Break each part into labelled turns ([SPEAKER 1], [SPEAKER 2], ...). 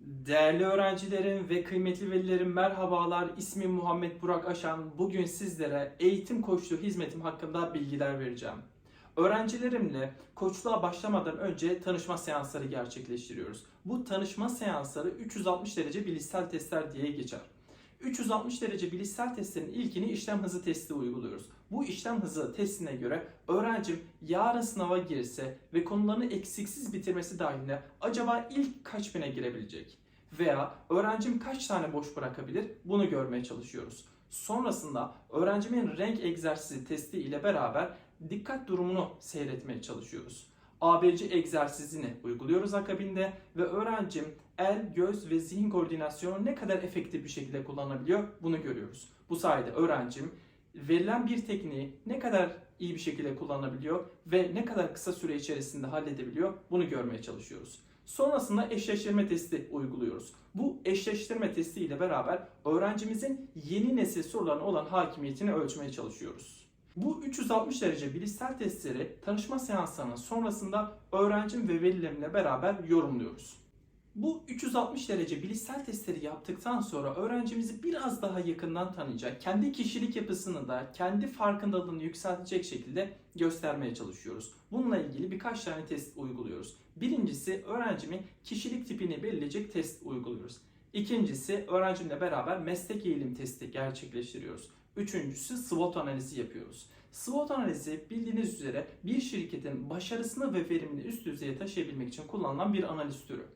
[SPEAKER 1] Değerli öğrencilerim ve kıymetli velilerim merhabalar. İsmim Muhammed Burak Aşan. Bugün sizlere eğitim koçluğu hizmetim hakkında bilgiler vereceğim. Öğrencilerimle koçluğa başlamadan önce tanışma seansları gerçekleştiriyoruz. Bu tanışma seansları 360 derece bilişsel testler diye geçer. 360 derece bilişsel testlerin ilkini işlem hızı testi uyguluyoruz. Bu işlem hızı testine göre öğrencim yarın sınava girse ve konularını eksiksiz bitirmesi dahilinde acaba ilk kaç bine girebilecek? Veya öğrencim kaç tane boş bırakabilir? Bunu görmeye çalışıyoruz. Sonrasında öğrencimin renk egzersizi testi ile beraber dikkat durumunu seyretmeye çalışıyoruz. ABC egzersizini uyguluyoruz akabinde ve öğrencim el, göz ve zihin koordinasyonu ne kadar efektif bir şekilde kullanabiliyor bunu görüyoruz. Bu sayede öğrencim verilen bir tekniği ne kadar iyi bir şekilde kullanabiliyor ve ne kadar kısa süre içerisinde halledebiliyor bunu görmeye çalışıyoruz. Sonrasında eşleştirme testi uyguluyoruz. Bu eşleştirme testi ile beraber öğrencimizin yeni nesil sorularına olan hakimiyetini ölçmeye çalışıyoruz. Bu 360 derece bilişsel testleri tanışma seanslarının sonrasında öğrencim ve velilerimle beraber yorumluyoruz. Bu 360 derece bilişsel testleri yaptıktan sonra öğrencimizi biraz daha yakından tanıyacak, kendi kişilik yapısını da kendi farkındalığını yükseltecek şekilde göstermeye çalışıyoruz. Bununla ilgili birkaç tane test uyguluyoruz. Birincisi öğrencimin kişilik tipini belirleyecek test uyguluyoruz. İkincisi öğrencimle beraber meslek eğilim testi gerçekleştiriyoruz. Üçüncüsü SWOT analizi yapıyoruz. SWOT analizi bildiğiniz üzere bir şirketin başarısını ve verimini üst düzeye taşıyabilmek için kullanılan bir analiz türü.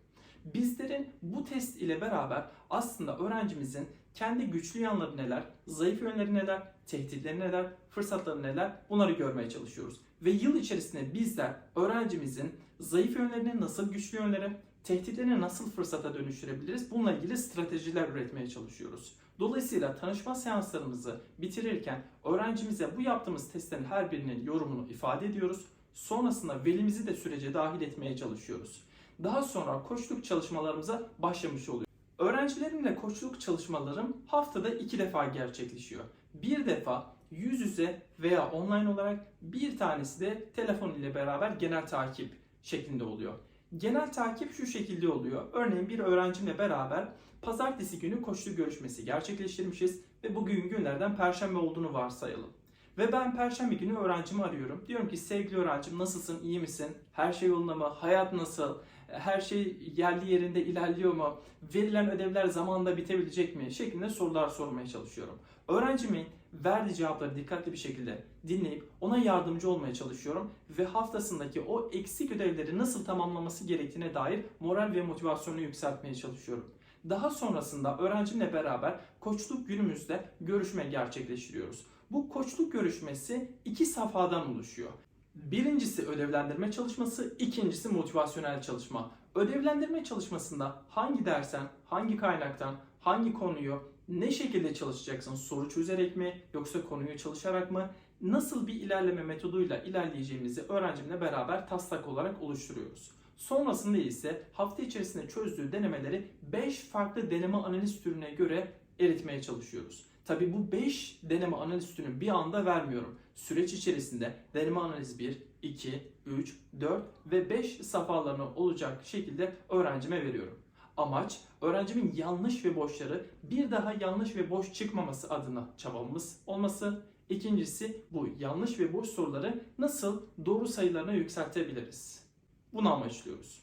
[SPEAKER 1] Bizlerin bu test ile beraber aslında öğrencimizin kendi güçlü yanları neler, zayıf yönleri neler, tehditleri neler, fırsatları neler bunları görmeye çalışıyoruz. Ve yıl içerisinde bizler öğrencimizin zayıf yönlerini nasıl güçlü yönlere, tehditlerini nasıl fırsata dönüştürebiliriz bununla ilgili stratejiler üretmeye çalışıyoruz. Dolayısıyla tanışma seanslarımızı bitirirken öğrencimize bu yaptığımız testlerin her birinin yorumunu ifade ediyoruz. Sonrasında velimizi de sürece dahil etmeye çalışıyoruz. Daha sonra koçluk çalışmalarımıza başlamış oluyor. Öğrencilerimle koçluk çalışmalarım haftada iki defa gerçekleşiyor. Bir defa yüz yüze veya online olarak bir tanesi de telefon ile beraber genel takip şeklinde oluyor. Genel takip şu şekilde oluyor. Örneğin bir öğrencimle beraber pazartesi günü koçluk görüşmesi gerçekleştirmişiz ve bugün günlerden perşembe olduğunu varsayalım. Ve ben perşembe günü öğrencimi arıyorum. Diyorum ki sevgili öğrencim nasılsın, iyi misin? Her şey yolunda mı? Hayat nasıl? Her şey yerli yerinde ilerliyor mu? Verilen ödevler zamanında bitebilecek mi? Şeklinde sorular sormaya çalışıyorum. Öğrencimin verdiği cevapları dikkatli bir şekilde dinleyip ona yardımcı olmaya çalışıyorum ve haftasındaki o eksik ödevleri nasıl tamamlaması gerektiğine dair moral ve motivasyonu yükseltmeye çalışıyorum. Daha sonrasında öğrencimle beraber koçluk günümüzde görüşme gerçekleştiriyoruz. Bu koçluk görüşmesi iki safhadan oluşuyor. Birincisi ödevlendirme çalışması, ikincisi motivasyonel çalışma. Ödevlendirme çalışmasında hangi dersen, hangi kaynaktan, hangi konuyu ne şekilde çalışacaksın? Soru çözerek mi yoksa konuyu çalışarak mı? Nasıl bir ilerleme metoduyla ilerleyeceğimizi öğrencimle beraber taslak olarak oluşturuyoruz. Sonrasında ise hafta içerisinde çözdüğü denemeleri 5 farklı deneme analiz türüne göre eritmeye çalışıyoruz. Tabi bu 5 deneme analiz türünü bir anda vermiyorum. Süreç içerisinde deneme analiz 1, 2, 3, 4 ve 5 safhalarına olacak şekilde öğrencime veriyorum. Amaç öğrencimin yanlış ve boşları bir daha yanlış ve boş çıkmaması adına çabamız olması. İkincisi bu yanlış ve boş soruları nasıl doğru sayılarına yükseltebiliriz? Bunu amaçlıyoruz.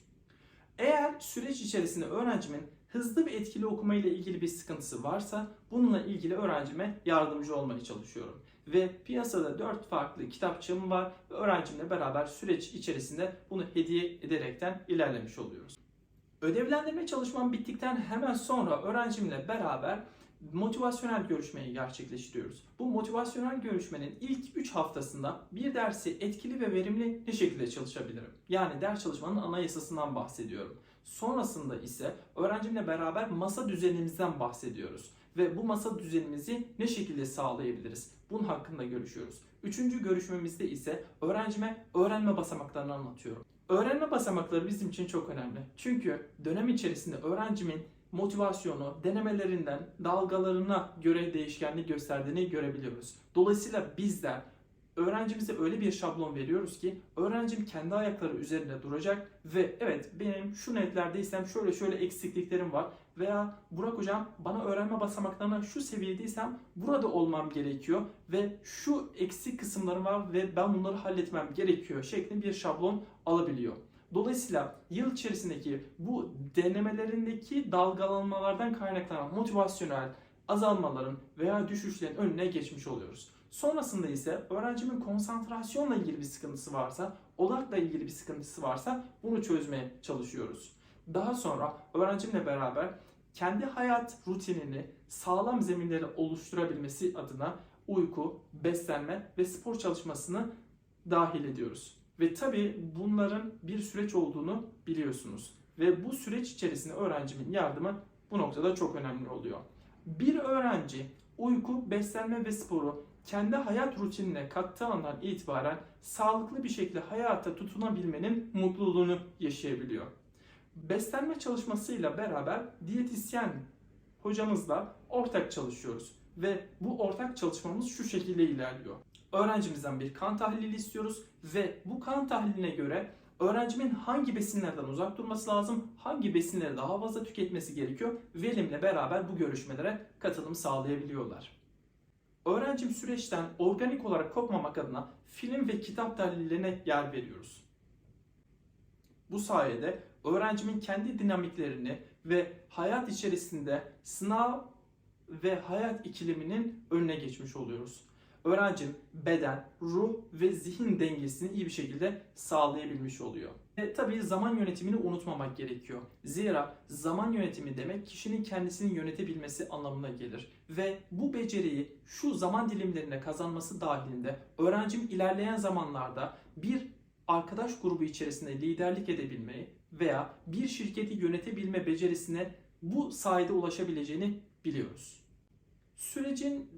[SPEAKER 1] Eğer süreç içerisinde öğrencimin hızlı ve etkili okuma ile ilgili bir sıkıntısı varsa bununla ilgili öğrencime yardımcı olmaya çalışıyorum. Ve piyasada 4 farklı kitapçığım var ve öğrencimle beraber süreç içerisinde bunu hediye ederekten ilerlemiş oluyoruz. Ödevlendirme çalışmam bittikten hemen sonra öğrencimle beraber motivasyonel görüşmeyi gerçekleştiriyoruz. Bu motivasyonel görüşmenin ilk 3 haftasında bir dersi etkili ve verimli ne şekilde çalışabilirim? Yani ders çalışmanın anayasasından bahsediyorum. Sonrasında ise öğrencimle beraber masa düzenimizden bahsediyoruz. Ve bu masa düzenimizi ne şekilde sağlayabiliriz? Bunun hakkında görüşüyoruz. Üçüncü görüşmemizde ise öğrencime öğrenme basamaklarını anlatıyorum. Öğrenme basamakları bizim için çok önemli. Çünkü dönem içerisinde öğrencimin motivasyonu denemelerinden dalgalarına göre değişkenlik gösterdiğini görebiliyoruz. Dolayısıyla bizler öğrencimize öyle bir şablon veriyoruz ki öğrencim kendi ayakları üzerinde duracak ve evet benim şu netlerdeysem şöyle şöyle eksikliklerim var veya Burak hocam bana öğrenme basamaklarına şu seviyedeysem burada olmam gerekiyor ve şu eksik kısımlarım var ve ben bunları halletmem gerekiyor şeklinde bir şablon alabiliyor. Dolayısıyla yıl içerisindeki bu denemelerindeki dalgalanmalardan kaynaklanan motivasyonel azalmaların veya düşüşlerin önüne geçmiş oluyoruz. Sonrasında ise öğrencimin konsantrasyonla ilgili bir sıkıntısı varsa, odakla ilgili bir sıkıntısı varsa bunu çözmeye çalışıyoruz. Daha sonra öğrencimle beraber kendi hayat rutinini sağlam zeminleri oluşturabilmesi adına uyku, beslenme ve spor çalışmasını dahil ediyoruz. Ve tabii bunların bir süreç olduğunu biliyorsunuz. Ve bu süreç içerisinde öğrencimin yardımı bu noktada çok önemli oluyor. Bir öğrenci uyku, beslenme ve sporu kendi hayat rutinine kattığı andan itibaren sağlıklı bir şekilde hayata tutunabilmenin mutluluğunu yaşayabiliyor. Beslenme çalışmasıyla beraber diyetisyen hocamızla ortak çalışıyoruz ve bu ortak çalışmamız şu şekilde ilerliyor. Öğrencimizden bir kan tahlili istiyoruz ve bu kan tahliline göre öğrencimin hangi besinlerden uzak durması lazım, hangi besinleri daha fazla tüketmesi gerekiyor velimle beraber bu görüşmelere katılım sağlayabiliyorlar. Öğrencim süreçten organik olarak kopmamak adına film ve kitap tahlillerine yer veriyoruz. Bu sayede öğrencimin kendi dinamiklerini ve hayat içerisinde sınav ve hayat ikileminin önüne geçmiş oluyoruz. Öğrencim beden, ruh ve zihin dengesini iyi bir şekilde sağlayabilmiş oluyor. E, tabii zaman yönetimini unutmamak gerekiyor. Zira zaman yönetimi demek kişinin kendisini yönetebilmesi anlamına gelir. Ve bu beceriyi şu zaman dilimlerine kazanması dahilinde öğrencim ilerleyen zamanlarda bir arkadaş grubu içerisinde liderlik edebilmeyi veya bir şirketi yönetebilme becerisine bu sayede ulaşabileceğini biliyoruz. Sürecin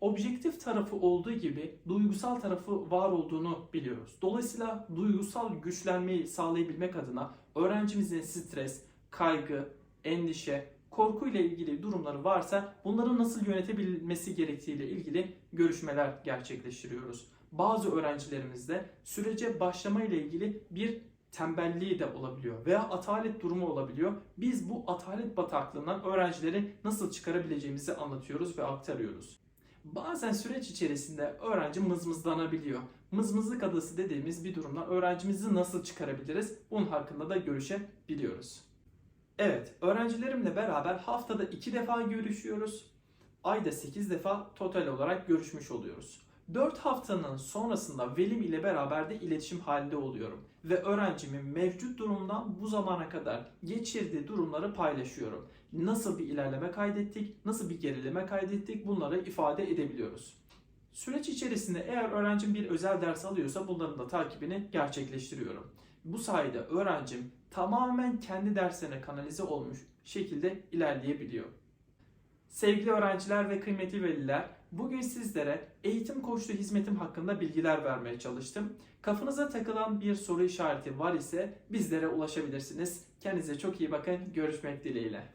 [SPEAKER 1] objektif tarafı olduğu gibi duygusal tarafı var olduğunu biliyoruz. Dolayısıyla duygusal güçlenmeyi sağlayabilmek adına öğrencimizin stres, kaygı, endişe, korku ile ilgili durumları varsa bunları nasıl yönetebilmesi gerektiğiyle ilgili görüşmeler gerçekleştiriyoruz. Bazı öğrencilerimizde sürece başlama ile ilgili bir tembelliği de olabiliyor veya atalet durumu olabiliyor. Biz bu atalet bataklığından öğrencileri nasıl çıkarabileceğimizi anlatıyoruz ve aktarıyoruz. Bazen süreç içerisinde öğrenci mızmızlanabiliyor. Mızmızlık adası dediğimiz bir durumdan öğrencimizi nasıl çıkarabiliriz? Bunun hakkında da görüşebiliyoruz. Evet, öğrencilerimle beraber haftada 2 defa görüşüyoruz. Ayda 8 defa total olarak görüşmüş oluyoruz. 4 haftanın sonrasında velim ile beraber de iletişim halinde oluyorum. Ve öğrencimin mevcut durumdan bu zamana kadar geçirdiği durumları paylaşıyorum. Nasıl bir ilerleme kaydettik, nasıl bir gerileme kaydettik bunları ifade edebiliyoruz. Süreç içerisinde eğer öğrencim bir özel ders alıyorsa bunların da takibini gerçekleştiriyorum. Bu sayede öğrencim tamamen kendi derslerine kanalize olmuş şekilde ilerleyebiliyor. Sevgili öğrenciler ve kıymetli veliler, bugün sizlere eğitim koçluğu hizmetim hakkında bilgiler vermeye çalıştım. Kafanıza takılan bir soru işareti var ise bizlere ulaşabilirsiniz. Kendinize çok iyi bakın. Görüşmek dileğiyle.